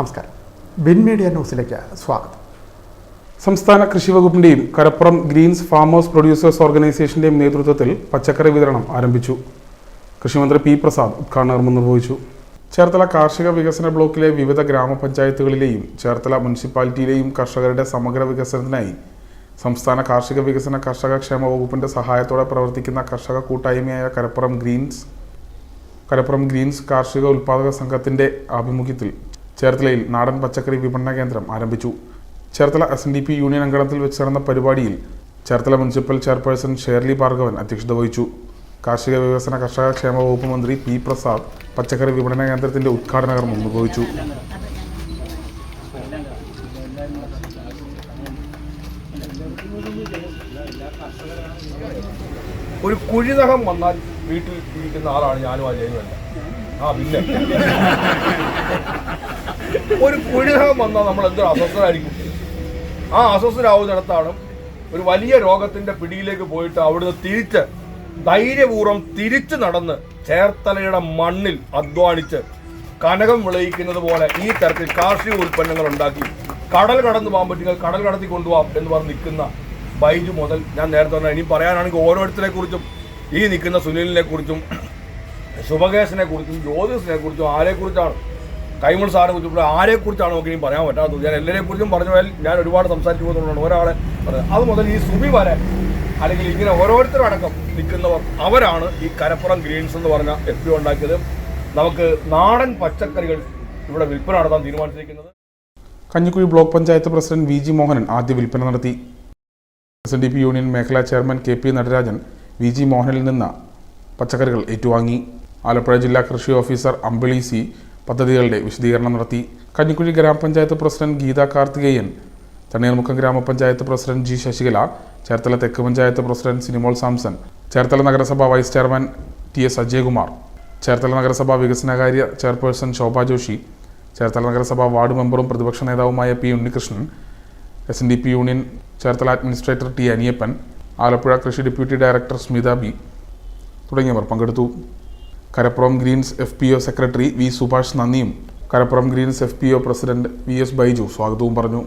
നമസ്കാരം. Bin media ന്യൂസിലേക്ക് സ്വാഗതം. സംസ്ഥാന കൃഷി വകുപ്പിന്റെയും കരപ്പുറം ഗ്രീൻസ് ഫാമേഴ്സ് പ്രൊഡ്യൂസേഴ്സ് ഓർഗനൈസേഷന്റെയും നേതൃത്വത്തിൽ പച്ചക്കറി വിതരണം ആരംഭിച്ചു. കൃഷിമന്ത്രി പി പ്രസാദ് ഉദ്ഘാടനം നിർവഹിച്ചു. ചേർത്തല കാർഷിക വികസന ബ്ലോക്കിലെ വിവിധ ഗ്രാമപഞ്ചായത്തുകളിലെയും ചേർത്തല മുനിസിപ്പാലിറ്റിയിലെയും കർഷകരുടെ സമഗ്ര വികസനത്തിനായി സംസ്ഥാന കാർഷിക വികസന കർഷക ക്ഷേമ വകുപ്പിന്റെ സഹായത്തോടെ പ്രവർത്തിക്കുന്ന കർഷക കൂട്ടായ്മയായ കരപ്പുറം ഗ്രീൻസ് കരപ്പുറം ഗ്രീൻസ് കാർഷിക ഉൽപാദക സംഘത്തിന്റെ ആഭിമുഖ്യത്തിൽ ചേർത്തലയിൽ നാടൻ പച്ചക്കറി വിപണന കേന്ദ്രം ആരംഭിച്ചു. Cherthala S D P union അങ്കണത്തിൽ വെച്ച് നടന്ന പരിപാടിയിൽ Cherthala municipal chairperson Shirley Bhargavan അധ്യക്ഷത വഹിച്ചു. കാർഷിക വികസന കർഷക ക്ഷേമ വകുപ്പ് മന്ത്രി പി പ്രസാദ് പച്ചക്കറി വിപണന കേന്ദ്രത്തിന്റെ ഉദ്ഘാടന കർമ്മം നിർവഹിച്ചു ഒരു കുഴിനകം വന്നാൽ വീട്ടിൽ ഇരിക്കുന്ന ആളാണ് ഞാനും ജയനുമല്ല. ആ പിന്നെ. ഒരു പുരുഹം വന്നാൽ നമ്മൾ എന്തൊരു അസ്വസ്ഥരായിരിക്കും ആ അസ്വസ്ഥരാവുന്നിടത്താണ് ഒരു വലിയ രോഗത്തിന്റെ പിടിയിലേക്ക് പോയിട്ട് അവിടുന്ന് തിരിച്ച് ധൈര്യപൂർവം തിരിച്ചു നടന്ന് ചേർത്തലയുടെ മണ്ണിൽ അധ്വാനിച്ച് കനകം വിളയിക്കുന്നത് പോലെ ഈ തരത്തിൽ കാർഷിക ഉൽപ്പന്നങ്ങൾ ഉണ്ടാക്കി. കടൽ കടന്നു പോകാൻ പറ്റുക കടൽ കടത്തി കൊണ്ടുപോകാം എന്ന് പറഞ്ഞ് നിൽക്കുന്ന ബൈജു മുതൽ ഞാൻ നേരത്തെ പറഞ്ഞ ഇനി പറയാനാണെങ്കിൽ ഓരോരുത്തരെ കുറിച്ചും ഈ നിൽക്കുന്ന സുനിലിനെ കുറിച്ചും ശുഭകേശനെ കുറിച്ചും ജ്യോതിസിനെ കുറിച്ചും ആരെക്കുറിച്ചാണ് കൈമൾ സാറിനെ കുറിച്ചും ആരെക്കുറിച്ചാണ് നമുക്ക് ഇനി പറയാൻ പറ്റാത്തത്? ഞാൻ എല്ലാവരെ കുറിച്ചും പറഞ്ഞു. പോയാൽ ഞാൻ ഒരുപാട് സംസാരിച്ചു പോകുന്നുണ്ട് ഒരാളെ പറഞ്ഞത്. അത് മുതൽ ഈ സുബി വരെ അല്ലെങ്കിൽ ഇങ്ങനെ ഓരോരുത്തരും അടക്കം നിൽക്കുന്നവർ അവരാണ് ഈ കരപ്പുറം ഗ്രീൻസ് എന്ന് പറഞ്ഞ എഫ് പി ഉണ്ടാക്കിയത്. നമുക്ക് നാടൻ പച്ചക്കറികൾ ഇവിടെ വിൽപ്പന നടത്താൻ തീരുമാനിച്ചിരിക്കുന്നത്. Kanjikuzhi block panchayat president V G Mohanan ആദ്യ വിൽപ്പന നടത്തി. എസ് ഡി പി യൂണിയൻ മേഖലാ chairman K P Natarajan V G മോഹനിൽ നിന്ന് പച്ചക്കറികൾ ഏറ്റുവാങ്ങി. ആലപ്പുഴ ജില്ലാ കൃഷി ഓഫീസർ അമ്പിളി സി പദ്ധതികളുടെ വിശദീകരണം നടത്തി കഞ്ഞിക്കുഴി ഗ്രാമപഞ്ചായത്ത് പ്രസിഡന്റ് ഗീത കാർത്തികേയൻ തണ്ണീർമുക്കം ഗ്രാമപഞ്ചായത്ത് പ്രസിഡന്റ് ജി ശശികല ചേർത്തല തെക്ക് പഞ്ചായത്ത് പ്രസിഡന്റ് സിനിമോൾ സാംസൺ ചേർത്തല നഗരസഭാ vice chairman T S Ajayakumar Cherthala നഗരസഭാ വികസനകാര്യ ചെയർപേഴ്സൺ ശോഭ ജോഷി ചേർത്തല നഗരസഭാ വാർഡ് മെമ്പറും പ്രതിപക്ഷ നേതാവുമായ P Unnikrishnan S N D P union Cherthala administrator T Aniyappan Alappuzha കൃഷി ഡെപ്യൂട്ടി ഡയറക്ടർ സ്മിത ബി തുടങ്ങിയവർ പങ്കെടുത്തു. Karappuram Greens F P O secretary V Subhash നന്ദിയും Karappuram Greens F P O president V S Baiju സ്വാഗതവും പറഞ്ഞു.